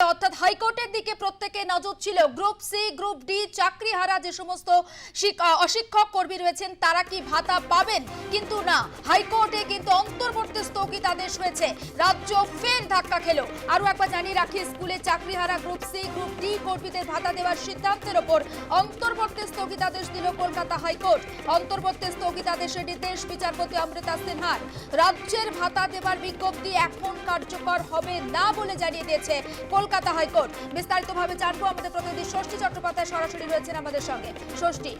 অর্থাৎ হাইকোর্টের দিকে প্রত্যেকে নজর ছিল। গ্রুপ সি, গ্রুপ ডি চাকরি হারা যে সমস্ত অশিক্ষক কর্মী রয়েছেন, তারা কি ভাতা পাবেন? কিন্তু না, হাইকোর্টে কিন্তু অন্তর্বর্তী স্থগিতাদেশ হয়েছে। রাজ্য ফের ধাক্কা খেলো। একবার জানিয়ে রাখি, স্কুলে চাকরি হারা গ্রুপ সি, গ্রুপ ডি কর্মীদের ভাতা দেওয়ার সিদ্ধান্তের ওপর অন্তর্বর্তী স্থগিতাদেশ দিল কলকাতা হাইকোর্ট। অন্তর্বর্তী স্থগিতাদেশের নির্দেশ বিচারপতি অমৃতা সিনহার। রাজ্যের ভাতা দেবার বিজ্ঞপ্তি এখন কার্যকর হবে না বলে জানিয়ে দিয়েছে কলকাতা হাইকোর্ট। বিস্তারিতভাবে জানব আমাদের প্রতিনিধি ষষ্ঠী চট্টোপাধ্যায় সরাসরি রয়েছেন আমাদের সঙ্গে। ষষ্ঠী।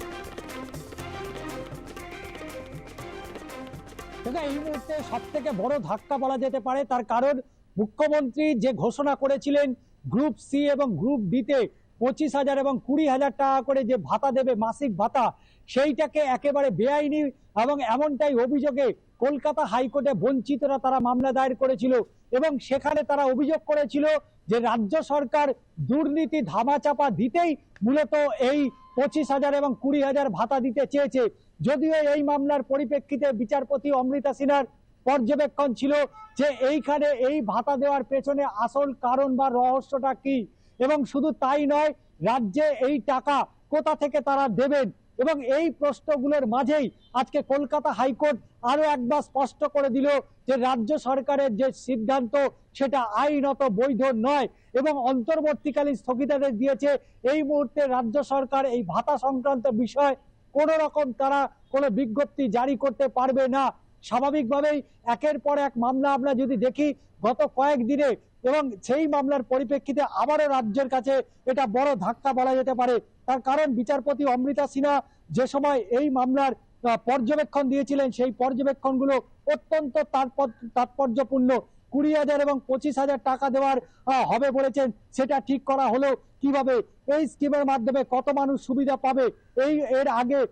এই মুহূর্তে সব থেকে বড় ধাক্কা বলা যেতে পারে, তার কারণ মুখ্যমন্ত্রী যে ঘোষণা করেছিলেন গ্রুপ সি এবং গ্রুপ ডিতে পঁচিশ হাজার এবং কুড়ি হাজার টাকা করে যে ভাতা দেবে, মাসিক ভাতা, সেইটাকে একেবারে বেআইনি এবং এমনটাই অভিযোগে কলকাতা হাইকোর্টে বঞ্চিতরা তারা মামলা দায়ের করেছিল এবং সেখানে তারা অভিযোগ করেছিল যে রাজ্য সরকার দুর্নীতি ধামাচাপা দিতেই মূলত এই পঁচিশ হাজার এবং কুড়ি হাজার ভাতা দিতে চেয়েছে। যদিও এই মামলার পরিপ্রেক্ষিতে বিচারপতি অমৃতা সিনহার পর্যবেক্ষণ ছিল যে এইখানে এই ভাতা দেওয়ার পেছনে আসল কারণ বা রহস্যটা কি। এবং শুধু তাই নয়, রাজ্যে এই টাকা কোথা থেকে তারা দেবেন? এবং এই প্রশ্নগুলোর মাঝেই আজকে কলকাতা হাইকোর্ট আরও একবার স্পষ্ট করে দিল যে রাজ্য সরকারের যে সিদ্ধান্ত, সেটা আইনত বৈধ নয় এবং অন্তর্বর্তীকালীন স্থগিতাদেশ দিয়েছে। এই মুহূর্তে রাজ্য সরকার এই ভাতা সংক্রান্ত বিষয় কোন রকম তারা কোনো বিজ্ঞপ্তি জারি করতে পারবে না। স্বাভাবিকভাবেই একের পর এক মামলা আমরা যদি দেখি, গত কয়েক দিনে এবং সেই মামলার পরিপ্রেক্ষিতে আবারও রাজ্যের কাছে এটা বড় ধাক্কা বলা যেতে পারে। তার কারণ বিচারপতি অমৃতা সিনহা যে সময় এই মামলার পর্যবেক্ষণ দিয়েছিলেন, সেই পর্যবেক্ষণগুলো অত্যন্ত তাৎপর- তাৎপর্যপূর্ণ। কুড়ি হাজার এবং পঁচিশ হাজার টাকা দেওয়ার হবে বলেছেন। সেটা ঠিক করা হলো কীভাবে? এই স্কিমের মাধ্যমে কত মানুষ সুবিধা পাবে? এই, এর আগে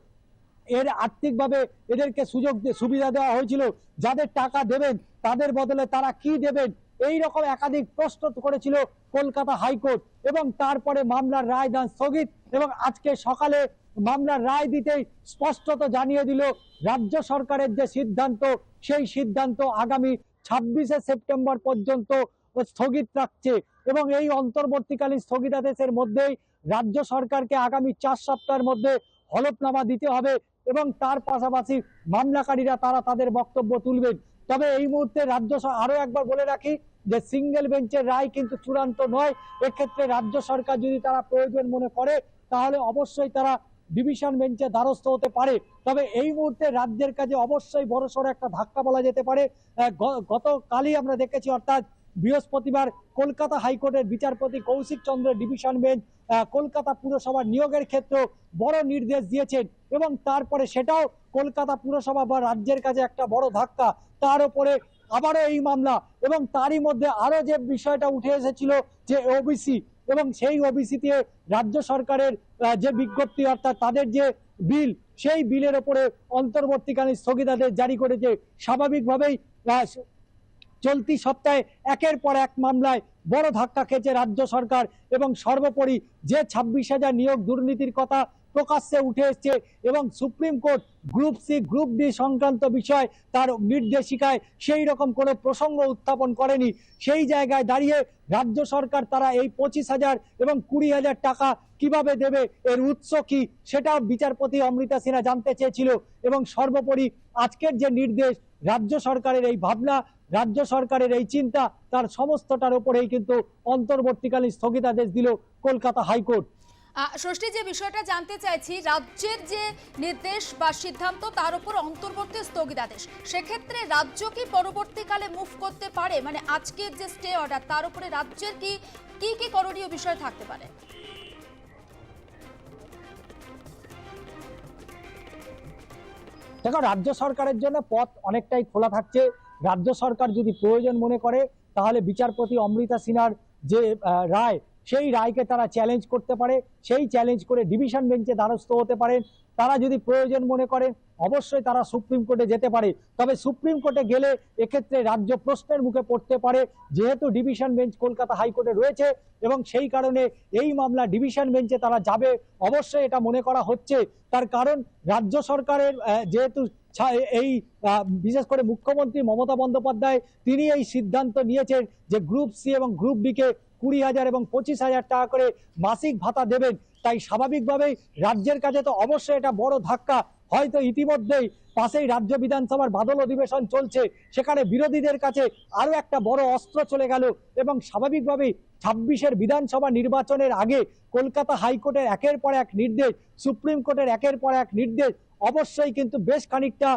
এর আর্থিকভাবে এদেরকে সুযোগ সুবিধা দেওয়া হয়েছিল। যাদের টাকা দেবেন, তাদের বদলে তারা কি দেবেন? এই রকম একাধিক প্রশ্ন করেছিল কলকাতা হাইকোর্ট এবং তারপরে মামলার রায় দান স্থগিত এবং আজকে সকালে মামলার রায় দিতেই স্পষ্টত জানিয়ে দিল রাজ্য সরকারের যে সিদ্ধান্ত, সেই সিদ্ধান্ত আগামী ছাব্বিশে সেপ্টেম্বর পর্যন্ত স্থগিত রাখছে এবং এই অন্তর্বর্তীকালীন স্থগিতাদেশের মধ্যেই রাজ্য সরকারকে আগামী চার সপ্তাহের মধ্যে হলফনামা দিতে হবে এবং তার পাশাপাশি মামলাকারীরা তারা তাদের বক্তব্য তুলবেন। তবে এই মুহূর্তে রাজ্য আরও একবার বলে রাখি যে সিঙ্গেল বেঞ্চের রায় কিন্তু চূড়ান্ত নয়। এক্ষেত্রে রাজ্য সরকার যদি তারা প্রয়োজন মনে করে, তাহলে অবশ্যই তারা ডিভিশন বেঞ্চে দ্বারস্থ হতে পারে। তবে এই মুহূর্তে রাজ্যের কাছে অবশ্যই বড়সড় একটা ধাক্কা বলা যেতে পারে। গতকালই আমরা দেখেছি অর্থাৎ বৃহস্পতিবার কলকাতা হাইকোর্টের বিচারপতি কৌশিক চন্দ্র ডিভিশন বেঞ্চ কলকাতা পুরসভার নিয়োগের ক্ষেত্রে বড় নির্দেশ দিয়েছেন এবং তারপরে সেটাও কলকাতা পুরসভা বা রাজ্যের কাছে একটা বড় ধাক্কা। তার উপরে আবারও এই মামলা এবং তারই মধ্যে আরও যে বিষয়টা উঠে এসেছিল যে ওবিসি এবং সেই ওবিসিতে রাজ্য সরকারের যে বিজ্ঞপ্তি অর্থাৎ তাদের যে বিল, সেই বিলের ওপরে অন্তর্বর্তীকালীন স্থগিতাদেশ জারি করেছে। স্বাভাবিকভাবেই চলতি সপ্তাহে একের পর এক মামলায় বড় ধাক্কা খেয়েছে রাজ্য সরকার এবং সর্বোপরি যে ছাব্বিশ হাজার নিয়োগ দুর্নীতির কথা প্রকাশ্যে উঠে এসছে এবং supreme court group C, group D সংক্রান্ত বিষয় তার নির্দেশিকায় সেই রকম কোনো প্রসঙ্গ উত্থাপন করেনি। সেই জায়গায় দাঁড়িয়ে রাজ্য সরকার তারা এই পঁচিশ হাজার এবং কুড়ি হাজার টাকা কীভাবে দেবে, এর উৎস কি সেটাও বিচারপতি অমৃতা সিনহা জানতে চেয়েছিল এবং সর্বোপরি আজকের যে নির্দেশ রাজ্য সরকারের এই ভাবনা, রাজ্য সরকারের এই চিন্তা, তার সমস্তটার উপরেই কিন্তু অন্তর্বর্তীকালীন স্থগিতাদেশ দিল কলকাতা হাইকোর্ট। ষষ্ঠী যে বিষয়টা জানতে চাইছি, রাজ্যের যে নির্দেশ বা সিদ্ধান্ত, তার উপর অন্তর্বর্তী স্থগিতাদেশ। সেক্ষেত্রে রাজ্য কি পরবর্তীকালে মুভ করতে পারে? মানে আজকের যে স্টে অর্ডার তার উপরে রাজ্যের কি কি করণীয় বিষয় থাকতে পারে? দেখো, রাজ্য সরকারের জন্য পথ অনেকটাই খোলা থাকছে। রাজ্য সরকার যদি প্রয়োজন মনে করে, তাহলে বিচারপতি অমৃতা সিনহার যে রায়, সেই রায়কে তারা চ্যালেঞ্জ করতে পারে। সেই চ্যালেঞ্জ করে ডিভিশন বেঞ্চে দ্বারস্থ হতে পারেন তারা যদি প্রয়োজন মনে করে, অবশ্যই তারা সুপ্রিম কোর্টে যেতে পারে। তবে সুপ্রিম কোর্টে গেলে এক্ষেত্রে রাজ্য প্রশ্নের মুখে পড়তে পারে, যেহেতু ডিভিশন বেঞ্চ কলকাতা হাইকোর্টে রয়েছে এবং সেই কারণে এই মামলা ডিভিশন বেঞ্চে তারা যাবে। অবশ্যই এটা মনে করা হচ্ছে। তার কারণ, রাজ্য সরকারের যেহেতু এই বিশেষ করে মুখ্যমন্ত্রী মমতা বন্দ্যোপাধ্যায়, তিনি এই সিদ্ধান্ত নিয়েছেন যে গ্রুপ সি এবং গ্রুপ বি কে কুড়ি হাজার এবং পঁচিশ হাজার টাকা করে মাসিক ভাতা দেবেন। তাই স্বাভাবিকভাবেই রাজ্যের কাছে তো অবশ্যই এটা বড় ধাক্কা। হয়তো ইতিমধ্যেই পাশেই রাজ্য বিধানসভার বাদল অধিবেশন চলছে, সেখানে বিরোধীদের কাছে আরও একটা বড় অস্ত্র চলে গেল এবং স্বাভাবিকভাবেই ছাব্বিশের বিধানসভা নির্বাচনের আগে কলকাতা হাইকোর্টের একের পর এক নির্দেশ, সুপ্রিম কোর্টের একের পর এক নির্দেশ, অবশ্যই কিন্তু বেশ খানিকটা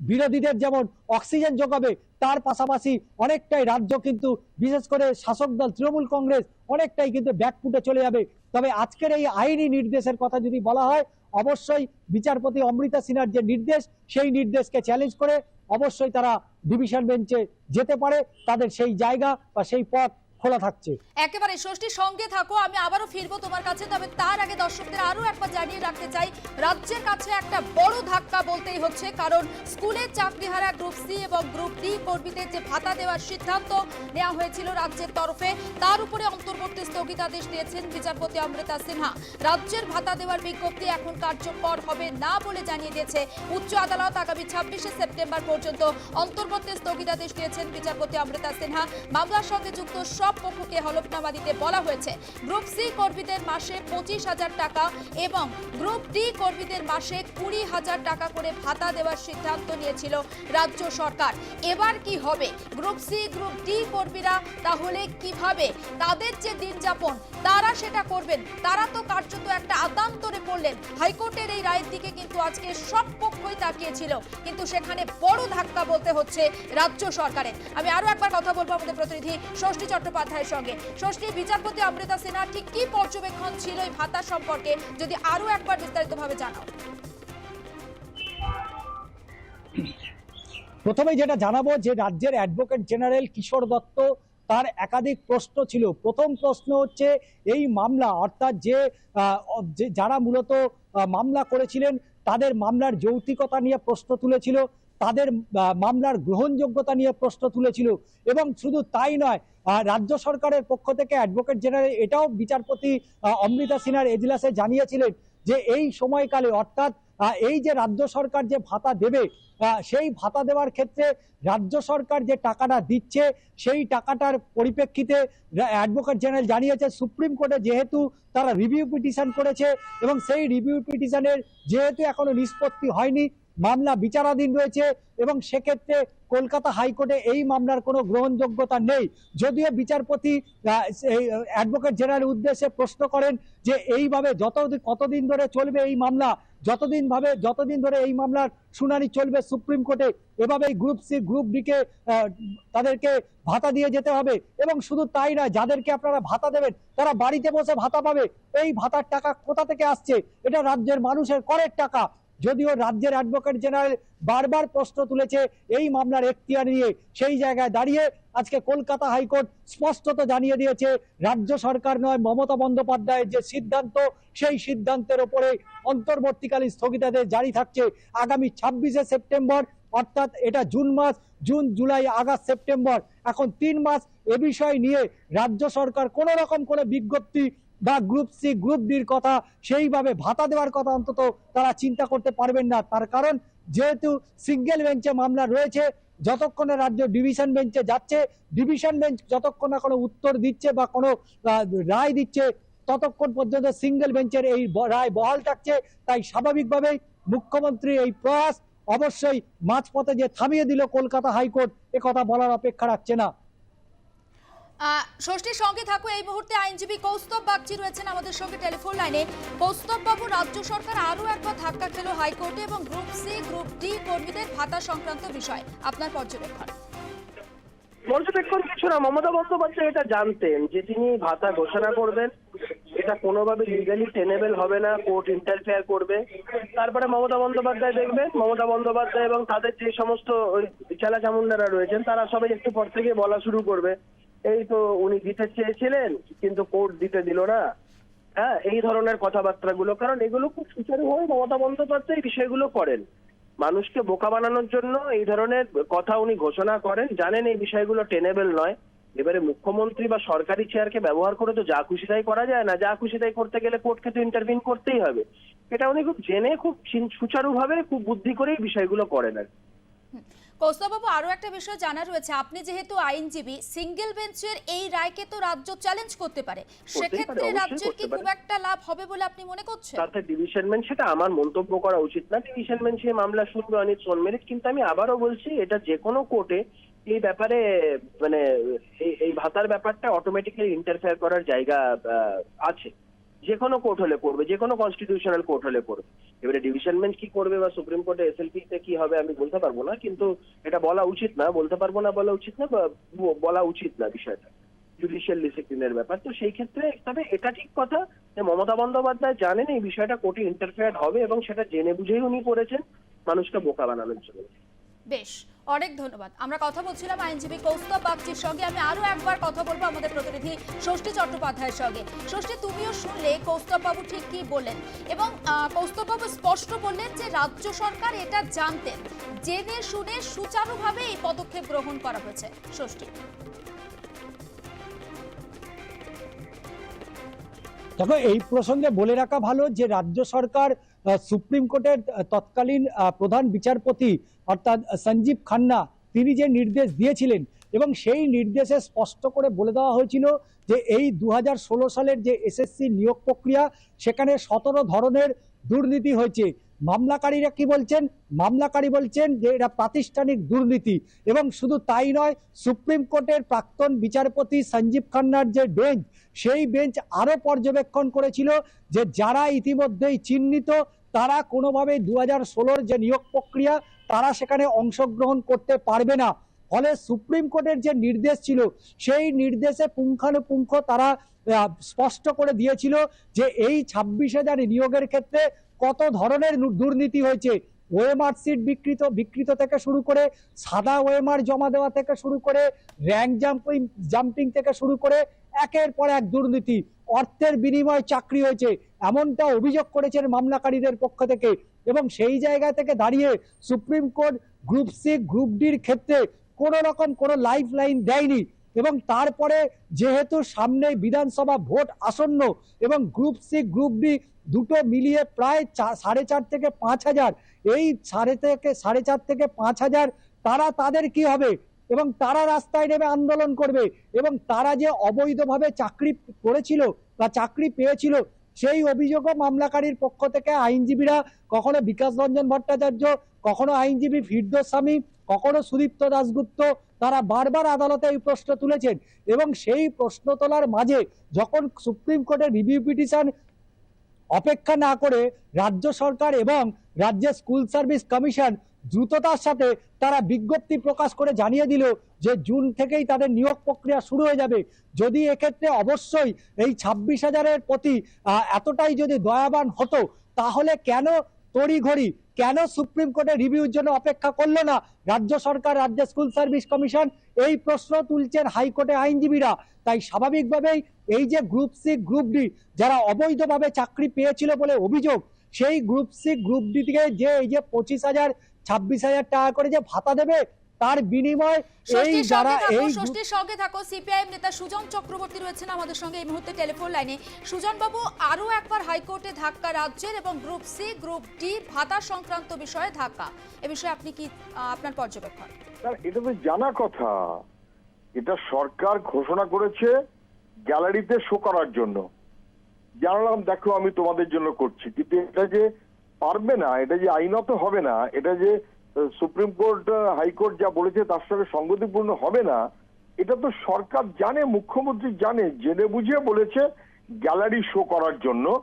বিরোধীদের যেমন অক্সিজেন যোগাবে, তার পাশাপাশি অনেকটাই রাজ্য কিন্তু, বিশেষ করে শাসক দল, তৃণমূল কংগ্রেস, অনেকটাই কিন্তু ব্যাকফুটে চলে যাবে। তবে আজকের এই আইনি নির্দেশের কথা যদি বলা হয়, অবশ্যই বিচারপতি অমৃতা সিনহার যে নির্দেশ, সেই নির্দেশকে চ্যালেঞ্জ করে অবশ্যই তারা ডিভিশন বেঞ্চে যেতে পারে। তাদের সেই জায়গা বা সেই পথ খোলা থাকছে। একেবারে ষষ্ঠীর সঙ্গে থাকো, আমি আবারও ফিরবো তোমার কাছে, তবে তার আগে দর্শকদের আরও একবার জানিয়ে রাখতে চাই, রাজ্যের কাছে একটা বড় ধাক্কা বলতেই হচ্ছে, কারণ স্কুলের চাকরিহারা গ্রুপ সি এবং গ্রুপ ডি কর্মীদের যে ভাতা দেওয়ার সিদ্ধান্ত নেওয়া হয়েছিল রাজ্যের তরফে, তার উপরে অন্তর্বর্তী স্থগিতাদেশ দিয়েছেন বিচারপতি অমৃতা সিনহা। রাজ্যের ভাতা দেওয়ার বিজ্ঞপ্তি এখন কার্যকর হবে না বলে জানিয়ে দিয়েছে উচ্চ আদালত আগামী ছাব্বিশে সেপ্টেম্বর পর্যন্ত অন্তর্বর্তী স্থগিতাদেশ দিয়েছেন বিচারপতি অমৃতা সিনহা। মামলার সঙ্গে যুক্ত সব পক্ষকে হলফনামা দিতে বলা হয়েছে। গ্রুপ সি কর্মীদের মাসে পঁচিশ হাজার টাকা এবং গ্রুপ ডি কর্মীদের মাসে কুড়ি হাজার টাকা করে ভাতা দেওয়ার সিদ্ধান্ত নিয়েছিল রাজ্য সরকার। এবার কি হবে? গ্রুপ সি, গ্রুপ ডি কর্মীরা তাহলে কীভাবে তাদের যে দিন যাপন তারা সেটা করবেন? তারা তো কার্যত একটা আদান্তরে পড়লেন হাইকোর্টের এই রায়ের দিকে কিন্তু আজকে সব পক্ষই তাকিয়েছিল। কিন্তু সেখানে বড় ধাক্কা বলতে হচ্ছে রাজ্য সরকারের। আমি আরও একবার কথা বলব আমাদের প্রতিনিধি ষষ্ঠী চট্টোপাধ্যায়ের সঙ্গে। ষষ্ঠী বিচারপতি অমৃতা সিনহা ঠিক কি পর্যবেক্ষণ ছিল এই ভাতা সম্পর্কে যদি আরও একবার বিস্তারিতভাবে জানাও? প্রথমেই যেটা জানাব যে রাজ্যের অ্যাডভোকেট জেনারেল কিশোর দত্ত, তার একাধিক প্রশ্ন ছিল। প্রথম প্রশ্ন হচ্ছে, এই মামলা, অর্থাৎ যে যারা মূলত মামলা করেছিলেন, তাদের মামলার যৌক্তিকতা নিয়ে প্রশ্ন তুলেছিল। তাদের মামলার গ্রহণযোগ্যতা নিয়ে প্রশ্ন তুলেছিল। এবং শুধু তাই নয় রাজ্য সরকারের পক্ষ থেকে অ্যাডভোকেট জেনারেল, এটাও বিচারপতি অমৃতা সিনহার এজলাসে জানিয়েছিলেন যে এই সময়কালে অর্থাৎ এই যে রাজ্য সরকার যে ভাতা দেবে সেই ভাতা দেওয়ার ক্ষেত্রে রাজ্য সরকার যে টাকাটা দিচ্ছে, সেই টাকাটার পরিপ্রেক্ষিতে অ্যাডভোকেট জেনারেল জানিয়েছে, সুপ্রিম কোর্টে যেহেতু তারা রিভিউ পিটিশন করেছে এবং সেই রিভিউ পিটিশনের যেহেতু এখনও নিষ্পত্তি হয়নি মামলা বিচারাধীন রয়েছে এবং সেক্ষেত্রে কলকাতা হাইকোর্টে এই মামলার কোনো গ্রহণযোগ্যতা নেই। যদিও বিচারপতি অ্যাডভোকেট জেনারেল উদ্দেশ্যে প্রশ্ন করেন যে এইভাবে যত কতদিন ধরে চলবে এই মামলা, যতদিন ভাবে, যতদিন ধরে এই মামলার শুনানি চলবে সুপ্রিম কোর্টে, এভাবেই গ্রুপ সি, গ্রুপ ডিকে তাদেরকে ভাতা দিয়ে যেতে হবে এবং শুধু তাই নয়, যাদেরকে আপনারা ভাতা দেবেন, তারা বাড়িতে বসে ভাতা পাবে। এই ভাতার টাকা কোথা থেকে আসছে? এটা রাজ্যের মানুষের করের টাকা। যদিও রাজ্যের অ্যাডভোকেট জেনারেল বারবার প্রশ্ন তুলেছে এই মামলার এখতিয়ার নিয়ে। সেই জায়গায় দাঁড়িয়ে আজকে কলকাতা হাইকোর্ট স্পষ্টত জানিয়ে দিয়েছে, রাজ্য সরকার নয়, মমতা বন্দ্যোপাধ্যায়ের যে সিদ্ধান্ত, সেই সিদ্ধান্তের ওপরে অন্তর্বর্তীকালীন স্থগিতাদেশ জারি থাকছে আগামী ছাব্বিশে সেপ্টেম্বর, অর্থাৎ এটা জুন মাস, জুন, জুলাই, আগস্ট, সেপ্টেম্বর। এখন তিন মাস এ বিষয় নিয়ে রাজ্য সরকার কোন রকম কোনো বিজ্ঞপ্তি বা গ্রুপ সি গ্রুপ ডির কথা, সেইভাবে ভাতা দেওয়ার কথা অন্তত তারা চিন্তা করতে পারবেন না। তার কারণ, যেহেতু সিঙ্গেল বেঞ্চে মামলা রয়েছে, যতক্ষণ রাজ্য ডিভিশন বেঞ্চে যাচ্ছে ডিভিশন বেঞ্চ যতক্ষণ না কোনো উত্তর দিচ্ছে বা কোনো রায় দিচ্ছে, ততক্ষণ পর্যন্ত সিঙ্গেল বেঞ্চের এই রায় বহাল থাকছে। তাই স্বাভাবিকভাবেই মুখ্যমন্ত্রী এই প্রয়াস অবশ্যই মাঝপথে যে থামিয়ে দিল কলকাতা হাইকোর্ট কথা বলার অপেক্ষা রাখছে না। ষষ্ঠীর সঙ্গে থাকো। এই মুহূর্তে আইনজীবী কৌস্তব বাগচি রয়েছেন আমাদের সঙ্গে টেলিফোন লাইনে। কৌস্তব বাবু, রাজ্য সরকার আরও একবার ধাক্কা খেল হাইকোর্টে এবং গ্রুপ সি গ্রুপ ডি কর্মীদের ভাতা সংক্রান্ত বিষয়। আপনার পর্যবেক্ষণ। পর্যবেক্ষণ কিছু না, মমতা বন্দ্যোপাধ্যায় এটা জানতেন যে তিনি ভাতা ঘোষণা করবেন। এটা কোনোভাবে লিগালি টেনেবল হবে না কোর্ট ইন্টারফেয়ার করবে। তারপরে মমতা বন্দ্যোপাধ্যায় দেখবেন, মমতা বন্দ্যোপাধ্যায় এবং তাদের যে সমস্ত চেলা চামুন্ডারা রয়েছেন, তারা সবাই একটু পর থেকে বলা শুরু করবে। এই তো উনি দিতে চেয়েছিলেন, কিন্তু কোর্ট দিতে দিল না। হ্যাঁ এই ধরনের কথাবার্তাগুলো, কারণ এগুলো খুব সুচারুভাবে মমতা বন্দ্যোপাধ্যায় বিষয়গুলো করেন। মানুষকে বোকা বানানোর জন্য এই ধরনের কথা উনি ঘোষণা করেন। জানেন এই বিষয়গুলো টেনেবল নয়। এবারে মুখ্যমন্ত্রী বা সরকারি চেয়ারকে ব্যবহার করে তো যা খুশি তাই করা যায় না, যা খুশি তাই করতে গেলে কোর্টকে তো ইন্টারভিন করতেই হবে। এটা উনি খুব জেনে, খুব সুচারুভাবে, খুব বুদ্ধি করেই বিষয়গুলো করেন আর। কৌস্তবাবু আরও একটা বিষয় জানা রয়েছে। আপনি যেহেতু আইনজীবী সিঙ্গেল বেঞ্চের এই রায়কে তো রাজ্য চ্যালেঞ্জ করতে পারে। সেক্ষেত্রে রাজ্যের কি খুব একটা লাভ হবে বলে আপনি মনে করছেন? তাতে ডিভিশন বেঞ্চ সেটা আমার মন্তব্য করা উচিত না। ডিভিশন বেঞ্চ এই মামলা শুনবে অনিত সোনমেরিট কিন্তু আমি আবারও বলছি এটা যে কোনো কোর্টে এই ব্যাপারে মানে এই- ভাতার ব্যাপারটা অটোমেটিক্যালি ইন্টারফেয়ার করার জায়গা আছে। যে কোনো কোর্ট হলে করবে, যে কোনো কনস্টিটিউশনাল কোর্ট হলে করবে। এবারে ডিভিশন বেঞ্চ কি করবে বা সুপ্রিম কোর্টে এসএলপি তে কি হবে আমি বলতে পারব না, কিন্তু এটা বলা উচিত না, বলতে পারব না, বলা উচিত না বলা উচিত না বিষয়টা। জুডিশিয়াল ডিসিপ্লিনের ব্যাপার। তো সেই ক্ষেত্রে তবে এটা ঠিক কথা যে মমতা বন্দ্যোপাধ্যায় জানেন এই বিষয়টা কোর্টে ইন্টারফেয়ার হবে এবং সেটা জেনে বুঝেই উনি করেছেন। মানুষকে বোকা বানানোর জন্য। বেশ। অনেক ধন্যবাদ। আমরা কথা বলছিলাম আইনজীবী কৌস্তব বাগচির সঙ্গে। আমি আরও একবার কথা বলব আমাদের প্রতিনিধি ষষ্ঠী চট্টোপাধ্যায়ের সঙ্গে। ষষ্ঠী তুমিও শুনলে কৌস্তব বাবু ঠিক কি বললেন? এবং আহ, কৌস্তব বাবু স্পষ্ট বললেন যে রাজ্য সরকার এটা জানতেন। জেনে শুনে সুচারুভাবে এই পদক্ষেপ গ্রহণ করা হয়েছে। ষষ্ঠী। দেখো এই প্রসঙ্গে বলে রাখা ভালো যে রাজ্য সরকার সুপ্রিম কোর্টের তৎকালীন প্রধান বিচারপতি অর্থাৎ সঞ্জীব খান্না, তিনি যে নির্দেশ দিয়েছিলেন এবং সেই নির্দেশে স্পষ্ট করে বলে দেওয়া হয়েছিল যে এই দু হাজার ষোলো সালের যে এসএসসি নিয়োগ প্রক্রিয়া, সেখানে সতেরো ধরনের দুর্নীতি হয়েছে। মামলাকারীরা কি বলছেন? মামলাকারী বলছেন যে এটা প্রাতিষ্ঠানিক দুর্নীতি। এবং শুধু তাই নয়, সুপ্রিম কোর্টের প্রাক্তন বিচারপতি সঞ্জীব খান্নার যে বেঞ্চ, সেই বেঞ্চ আরও পর্যবেক্ষণ করেছিল যে যারা ইতিমধ্যেই চিহ্নিত, তারা কোনোভাবে দু হাজার যে নিয়োগ প্রক্রিয়া, তারা সেখানে অংশগ্রহণ করতে পারবে না। ফলে সুপ্রিম কোর্টের যে নির্দেশ ছিল, সেই নির্দেশে পুঙ্খানুপুঙ্খ তারা স্পষ্ট করে দিয়েছিল যে এই ছাব্বিশ হাজার নিয়োগের ক্ষেত্রে কত ধরনের দুর্নীতি হয়েছে। ওএমআর সিট বিকৃত বিকৃত থেকে শুরু করে, সাদা ওএমআর জমা দেওয়া থেকে শুরু করে, র্যাঙ্ক জাম্পিং জাম্পিং থেকে শুরু করে একের পর এক দুর্নীতি, অর্থের বিনিময়ে চাকরি হয়েছে, এমনটা অভিযোগ করেছেন মামলাকারীদের পক্ষ থেকে। এবং সেই জায়গা থেকে দাঁড়িয়ে supreme court group C, group ডির ক্ষেত্রে কোনো রকম কোনো লাইফ লাইন দেয়নি এবং তারপরে যেহেতু সামনে বিধানসভা ভোট আসন্ন এবং গ্রুপ সি গ্রুপ ডি দুটো মিলিয়ে প্রায় সাড়ে চার থেকে পাঁচ হাজার, এই সাড়ে থেকে, সাড়ে চার থেকে পাঁচ হাজার তারা তাদের কি হবে? এবং তারা রাস্তায় নেমে আন্দোলন করবে এবং তারা যে অবৈধভাবে চাকরি করেছিল বা চাকরি পেয়েছিল সেই অভিযোগও মামলাকারীর পক্ষ থেকে আইনজীবীরা, কখনো বিকাশ রঞ্জন ভট্টাচার্য, কখনো আইনজীবী ফিরদোস স্বামী কখনো সুদীপ্ত দাসগুপ্ত তারা বারবার আদালতে এই প্রশ্ন তুলেছেন এবং সেই প্রশ্ন তোলার মাঝে যখন সুপ্রিম কোর্টের রিভিউ পিটিশন অপেক্ষা না করে রাজ্য সরকার এবং রাজ্যের স্কুল সার্ভিস কমিশন দ্রুততার সাথে তারা বিজ্ঞপ্তি প্রকাশ করে জানিয়ে দিল যে জুন থেকেই তাদের নিয়োগ প্রক্রিয়া শুরু হয়ে যাবে। যদি এক্ষেত্রে অবশ্যই এই ছাব্বিশ হাজারের প্রতি এতটাই যদি দয়াবান হতো, তাহলে কেন তড়িঘড়ি। কেন সুপ্রিম কোর্টের রিভিউর জন্য অপেক্ষা করল না? রাজ্য সরকার রাজ্য স্কুল সার্ভিস কমিশন এই প্রশ্ন তুলছেন হাইকোর্টে আইনজীবীরা। তাই স্বাভাবিকভাবেই এই যে গ্রুপ সি, গ্রুপ ডি, যারা অবৈধভাবে চাকরি পেয়েছিল বলে অভিযোগ, সেই গ্রুপ সি, গ্রুপ ডি থেকে যে এই যে পঁচিশ হাজার, ছাব্বিশ হাজার টাকা করে যে ভাতা দেবে তার বিনিময় এই যারা এই ষষ্ঠীর সঙ্গে থাকো সিপিআইএম নেতা সুজন চক্রবর্তী রয়েছেন আমাদের সঙ্গে এই মুহূর্তে টেলিফোন লাইনে সুজন বাবু আরও একবার হাইকোর্টে ধাক্কা রাজ্যের এবং গ্রুপ সি গ্রুপ ডি ভাতা সংক্রান্ত বিষয়ে ধাক্কা। এ বিষয়ে আপনি কি আপনার পর্যবেক্ষণ? এটা তো জানা কথা। এটা সরকার ঘোষণা করেছে গ্যালারিতে শো করার জন্য। জানালাম দেখো আমি তোমাদের জন্য করছি। কিন্তু এটা যে পারবে না এটা যে আইনত হবে না এটা যে সুপ্রিম কোর্ট হাইকোর্ট যা বলেছে তার সঙ্গে সঙ্গতিপূর্ণ হবে না। এটা তো সরকার জানে মুখ্যমন্ত্রী জানে জেনে বুঝে বলেছে গ্যালারি শো করার জন্য।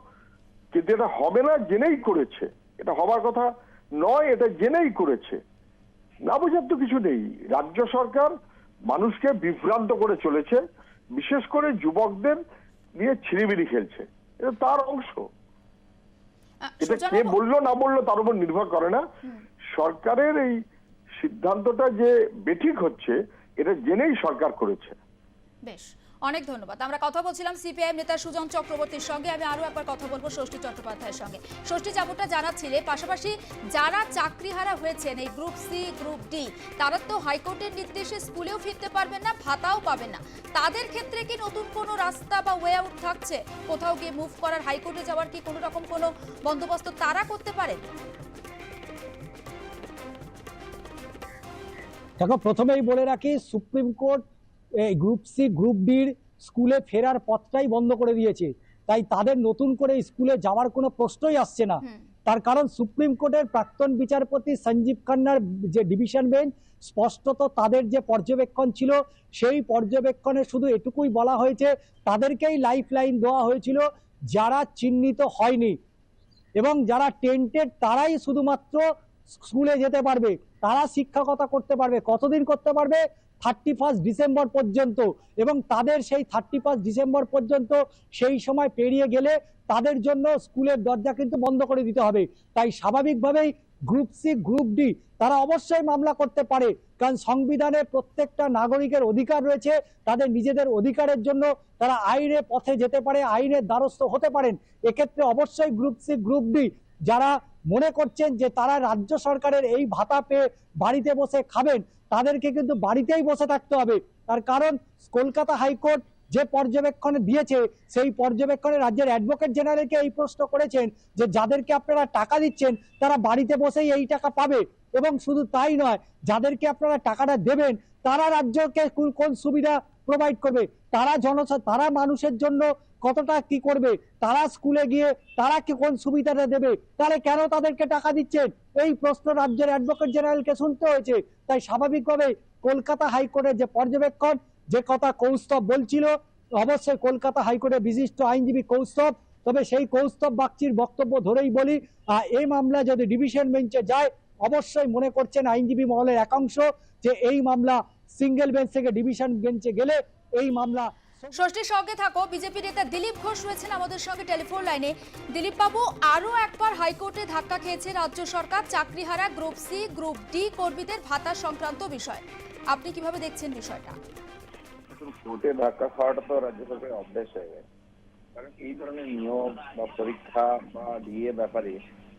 কিন্তু এটা হবে না জেনেই করেছে। এটা হবার কথা নয় এটা জেনেই করেছে। না বোঝার তো কিছু নেই। রাজ্য সরকার মানুষকে বিভ্রান্ত করে চলেছে বিশেষ করে যুবকদের নিয়ে ছিনিমিনি খেলছে। এটা তার অংশ। এটা কে বলল না বলল তার উপর নির্ভর করে না। সরকারের এই সিদ্ধান্তটা যে বেঠিক হচ্ছে, এটা জেনেই সরকার করেছে। বেশ, অনেক ধন্যবাদ। আমরা কথা বলছিলাম সিপিআইএম নেতা সুজন চক্রবর্তীর সঙ্গে। আমি আরও একবার কথা বলব ষষ্ঠী চট্টোপাধ্যায়ের সঙ্গে। ষষ্ঠী যেমনটা জানাচ্ছিলে, পাশাপাশি যারা চাকরিহারা হয়েছেন, এই গ্রুপ সি, গ্রুপ ডি, তারা তো হাইকোর্টের নির্দেশে স্কুলেও ফিরতে পারবেন না, ভাতাও পাবেন না। তাদের ক্ষেত্রে কি নতুন কোনো রাস্তা বা ওয়ে আউট থাকছে? কোথাও গিয়ে মুভ করার, হাইকোর্টে যাওয়ার কি কোনো রকম কোনো বন্দোবস্ত তারা করতে পারেন? দেখো প্রথমেই বলে রাখি সুপ্রিম কোর্ট এই গ্রুপ সি গ্রুপ ডির স্কুলে ফেরার পথটাই বন্ধ করে দিয়েছে। তাই তাদের নতুন করে স্কুলে যাওয়ার কোনো প্রশ্নই আসছে না। তার কারণ সুপ্রিম কোর্টের প্রাক্তন বিচারপতি সঞ্জীব খান্নার যে ডিভিশন বেঞ্চ স্পষ্টত তাদের যে পর্যবেক্ষণ ছিল সেই পর্যবেক্ষণে শুধু এটুকুই বলা হয়েছে তাদেরকেই লাইফ লাইন দেওয়া হয়েছিল যারা চিহ্নিত হয়নি। এবং যারা টেন্টেড তারাই শুধুমাত্র স্কুলে যেতে পারবে, তারা শিক্ষকতা করতে পারবে, কতদিন করতে পারবে? থার্টি ফার্স্ট ডিসেম্বর পর্যন্ত। এবং তাদের সেই থার্টি ফার্স্ট ডিসেম্বর পর্যন্ত সেই সময় পেরিয়ে গেলে তাদের জন্য স্কুলের দরজা কিন্তু বন্ধ করে দিতে হবে। তাই স্বাভাবিকভাবেই গ্রুপ সি গ্রুপ ডি তারা অবশ্যই মামলা করতে পারে। কারণ সংবিধানে প্রত্যেকটা নাগরিকের অধিকার রয়েছে, তাদের নিজেদের অধিকারের জন্য তারা আইনের পথে যেতে পারে, আইনের দ্বারস্থ হতে পারেন। এক্ষেত্রে অবশ্যই গ্রুপ সি গ্রুপ ডি যারা মনে করছেন যে তারা রাজ্য সরকারের এই ভাতা পেয়ে বাড়িতে বসে খাবেন, তাদেরকে কিন্তু বাড়িতেই বসে থাকতে হবে। তার কারণ কলকাতা হাইকোর্ট যে পর্যবেক্ষণে দিয়েছে, সেই পর্যবেক্ষণে রাজ্যের অ্যাডভোকেট জেনারেলকে এই প্রশ্ন করেছেন যে যাদেরকে আপনারা টাকা দিচ্ছেন, তারা বাড়িতে বসেই এই টাকা পাবে। এবং শুধু তাই নয়, যাদেরকে আপনারা টাকাটা দেবেন, তারা রাজ্যকে কোন- সুবিধা প্রোভাইড করবে? তারা জনসা, তারা মানুষের জন্য কতটা কি করবে? তারা স্কুলে গিয়ে তারা কি কোন সুবিধাটা দেবে? তাহলে কেন তাদেরকে টাকা দিচ্ছেন? এই প্রশ্ন রাজ্যের অ্যাডভোকেট জেনারেলকে শুনতে হয়েছে। তাই স্বাভাবিকভাবে কলকাতা হাইকোর্টের যে পর্যবেক্ষণ যে কথা কৌস্তব বলছিল অবশ্যই কলকাতা হাইকোর্টের বিশিষ্ট আইনজীবী কৌস্তব তবে সেই কৌস্তব বাগচির বক্তব্য ধরেই বলি আহ, এই মামলা যদি ডিভিশন বেঞ্চে যায় অবশ্যই মনে করছেন আইনজীবী মহলের একাংশ যে এই মামলা সিঙ্গেল বেঞ্চ থেকে ডিভিশন বেঞ্চে গেলে এই মামলা ষষ্ঠীর সঙ্গে থাকো, বিজেপি নেতা দিলীপ ঘোষ রয়েছেন আমাদের সঙ্গে টেলিফোন লাইনে। দিলীপ বাবু আরও একবার হাইকোর্টে ধাক্কা খেয়েছে রাজ্য সরকার, চাকরিহারা, গ্রুপ সি, গ্রুপ ডি কর্মীদের ভাতা সংক্রান্ত বিষয়। আপনি কীভাবে দেখছেন বিষয়টা? কোর্টে ধাক্কা খাওয়াটা তো রাজ্য সরকারের অভ্যেস হয়ে গেছে। কারণ এই ধরনের নিয়োগ বা পরীক্ষা বা ডিএ ব্যাপারে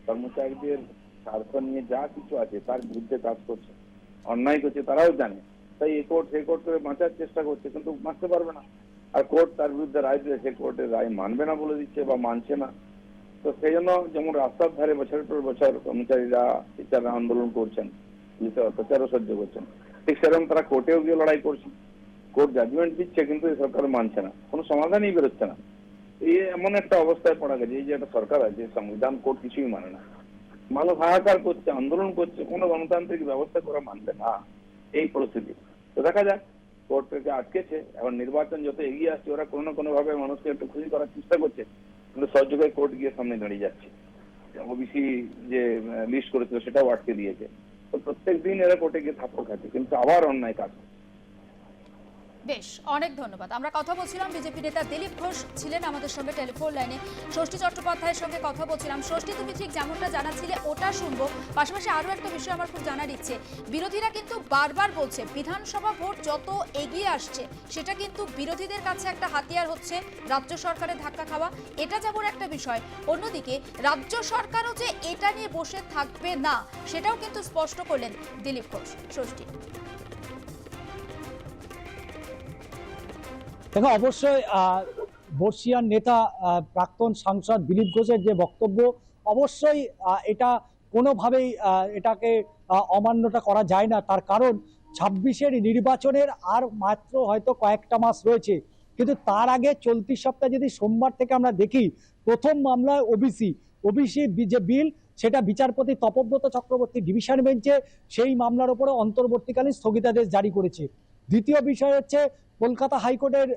কর্মচারীদের স্বার্থ নিয়ে যা কিছু আছে, তার বিরুদ্ধে কাজ করছে। অন্যায় করছে, তারাও জানে। তাই এ কোর্ট, সে কোর্ট করে বাঁচার চেষ্টা করছে, কিন্তু বাঁচতে পারবে না। আর কোর্ট তার বিরুদ্ধে রায় দিয়েছে কোর্টের রায় মানবে না বলে দিচ্ছে বা মানছে না। তো সেই জন্য যেমন রাস্তার ধারে বছরের পর বছর কর্মচারীরা টিচাররা আন্দোলন করছেন পুলিশের অত্যাচারও সহ্য করছেন। ঠিক সেরকম তারা কোর্টেও গিয়ে লড়াই করছেন। কোর্ট জাজমেন্ট দিচ্ছে, কিন্তু এই সরকার মানছে না। কোনো সমাধানই বেরোচ্ছে না। এই এমন একটা অবস্থায় পড়া গেছে, এই যে একটা সরকার আছে, সংবিধান কোর্ট কিছুই মানে না। মানুষ হাহাকার করছে, আন্দোলন করছে, কোনো গণতান্ত্রিক ব্যবস্থা করা মানবে না। এই পরিস্থিতি। তো দেখা যাক। কোর্ট থেকে আটকেছে, এখন নির্বাচন যত এগিয়ে আসছে, ওরা কোনো না কোনো ভাবে মানুষকে একটু খুশি করার চেষ্টা করছে, কিন্তু সহযোগে কোর্ট গিয়ে সামনে দাঁড়িয়ে যাচ্ছে ওবিসি যে লিস্ট করেছিল, সেটাও আটকে দিয়েছে তো প্রত্যেক দিন এরা কোর্টে গিয়ে থাপ্পড় খাচ্ছে, কিন্তু আবার অন্যায় কাজ করছে। বেশ, অনেক ধন্যবাদ। আমরা কথা বলছিলাম বিজেপি নেতা দিলীপ ঘোষ ছিলেন আমাদের সঙ্গে টেলিফোন লাইনে। ষষ্ঠী চট্টোপাধ্যায়ের সঙ্গে কথা বলছিলাম। ষষ্ঠী তুমি ঠিক যেমনটা জানাচ্ছিলে, ওটা শুনব। পাশাপাশি আরও একটা বিষয় আমার খুব জানার ইচ্ছে। বিরোধীরা কিন্তু বারবার বলছে, বিধানসভা ভোট যত এগিয়ে আসছে, সেটা কিন্তু বিরোধীদের কাছে একটা হাতিয়ার হচ্ছে রাজ্য সরকারের ধাক্কা খাওয়া। এটা যেমন একটা বিষয়, অন্যদিকে রাজ্য সরকারও যে এটা নিয়ে বসে থাকবে না, সেটাও কিন্তু স্পষ্ট করলেন দিলীপ ঘোষ। ষষ্ঠী। দেখো অবশ্যই আহ, বর্ষিয়ান নেতা প্রাক্তন সাংসদ দিলীপ ঘোষের যে বক্তব্য অবশ্যই এটা কোনোভাবেই এটাকে অমান্যটা করা যায় না। তার কারণ ছাব্বিশের নির্বাচনের আর মাত্র হয়তো কয়েকটা মাস রয়েছে। কিন্তু তার আগে চলতি সপ্তাহে যদি সোমবার থেকে আমরা দেখি প্রথম মামলায় ওবিসি ওবিসি যে বিল সেটা বিচারপতি তপব্রত চক্রবর্তী ডিভিশন বেঞ্চে সেই মামলার উপরে অন্তর্বর্তীকালীন স্থগিতাদেশ জারি করেছে। দ্বিতীয় বিষয় হচ্ছে কলকাতা হাইকোর্টের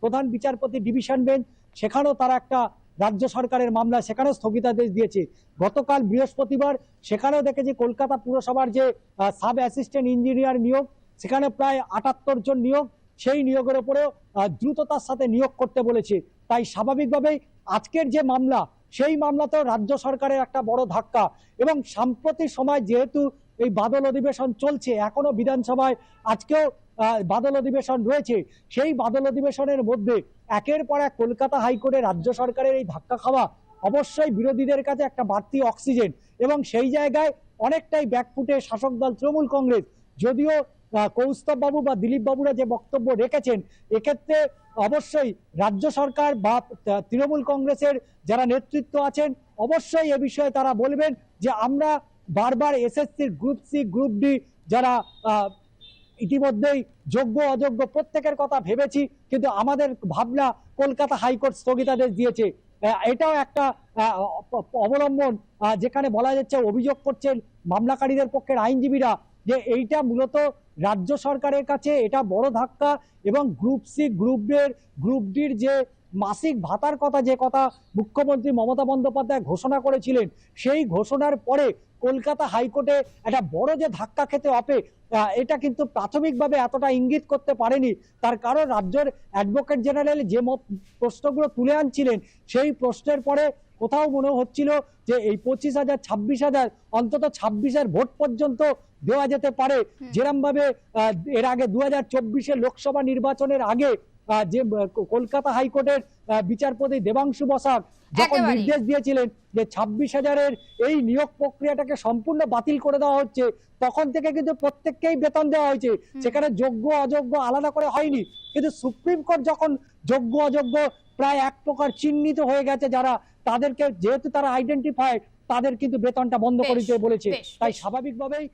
প্রধান বিচারপতি ডিভিশন বেঞ্চ সেখানেও তারা একটা রাজ্য সরকারের মামলা সেখানেও স্থগিতাদেশ দিয়েছে। গতকাল বৃহস্পতিবার সেখানেও দেখেছি কলকাতা পুরসভার যে সাব অ্যাসিস্ট্যান্ট ইঞ্জিনিয়ার নিয়োগ সেখানে প্রায় আটাত্তর জন নিয়োগ সেই নিয়োগের উপরেও আহ, দ্রুততার সাথে নিয়োগ করতে বলেছে। তাই স্বাভাবিকভাবেই আজকের যে মামলা সেই মামলাতেও রাজ্য সরকারের একটা বড় ধাক্কা। এবং সাম্প্রতিক সময় যেহেতু এই বাদল অধিবেশন চলছে। এখনও বিধানসভায় আজকেও বাদল অধিবেশন রয়েছে। সেই বাদল অধিবেশনের মধ্যে একের পর এক কলকাতা হাইকোর্টে রাজ্য সরকারের এই ধাক্কা খাওয়া অবশ্যই বিরোধীদের কাছে একটা বাড়তি অক্সিজেন এবং সেই জায়গায় অনেকটাই ব্যাকফুটে শাসক দল তৃণমূল কংগ্রেস। যদিও আহ, কৌস্তব বাবু বা দিলীপ বাবুরা যে বক্তব্য রেখেছেন এক্ষেত্রে অবশ্যই রাজ্য সরকার বা তৃণমূল কংগ্রেসের যারা নেতৃত্ব আছেন অবশ্যই এ বিষয়ে তারা বলবেন যে আমরা বারবার এসএসসির গ্রুপ সি গ্রুপ ডি যারা ইতিমধ্যেই যোগ্য, অযোগ্য প্রত্যেকের কথা ভেবেছি, কিন্তু আমাদের ভাবনা কলকাতা হাইকোর্ট স্থগিতাদেশ দিয়েছে। এটাও একটা অবলম্বন যেখানে বলা যাচ্ছে অভিযোগ করছেন মামলাকারীদের পক্ষের আইনজীবীরা যে এইটা মূলত রাজ্য সরকারের কাছে এটা বড় ধাক্কা এবং group C group D group ডির যে মাসিক ভাতার কথা যে কথা মুখ্যমন্ত্রী মমতা বন্দ্যোপাধ্যায় ঘোষণা করেছিলেন সেই ঘোষণার পরে কলকাতা হাইকোর্টে একটা বড় যে ধাক্কা খেতে হবে এটা কিন্তু প্রাথমিকভাবে এতটা ইঙ্গিত করতে পারেনি। তার কারণ রাজ্যের অ্যাডভোকেট জেনারেল যে মত প্রশ্নগুলো তুলে আনছিলেন সেই প্রশ্নের পরে কোথাও মনে হচ্ছিল যে এই পঁচিশ হাজার ছাব্বিশ হাজার অন্তত ছাব্বিশের ভোট পর্যন্ত দেওয়া যেতে পারে। যেরম ভাবে আহ, এর আগে দু হাজার লোকসভা নির্বাচনের আগে যে কলকাতা হাইকোর্টের বিচারপতি দেবাংশু বসাক যখন নির্দেশ দিয়েছিলেন যে ছাব্বিশ হাজারের এই নিয়োগ প্রক্রিয়াটাকে সম্পূর্ণ বাতিল করে দেওয়া হচ্ছে তখন থেকে কিন্তু প্রত্যেককেই বেতন দেওয়া হয়েছে। সেখানে যোগ্য অযোগ্য আলাদা করে হয়নি। কিন্তু সুপ্রিম কোর্ট যখন যোগ্য অযোগ্য প্রায় এক প্রকার চিহ্নিত হয়ে গেছে যারা তাদেরকে যেহেতু তারা আইডেন্টিফাই তাদের কিন্তু বেতনটা বন্ধ করে দিতে বলেছে। তাই। স্বাভাবিকভাবেই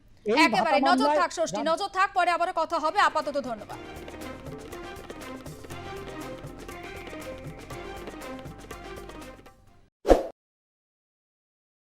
একেবারে নজর থাক ষষ্ঠী নজর থাক পরে আবারও কথা হবে। আপাতত ধন্যবাদ।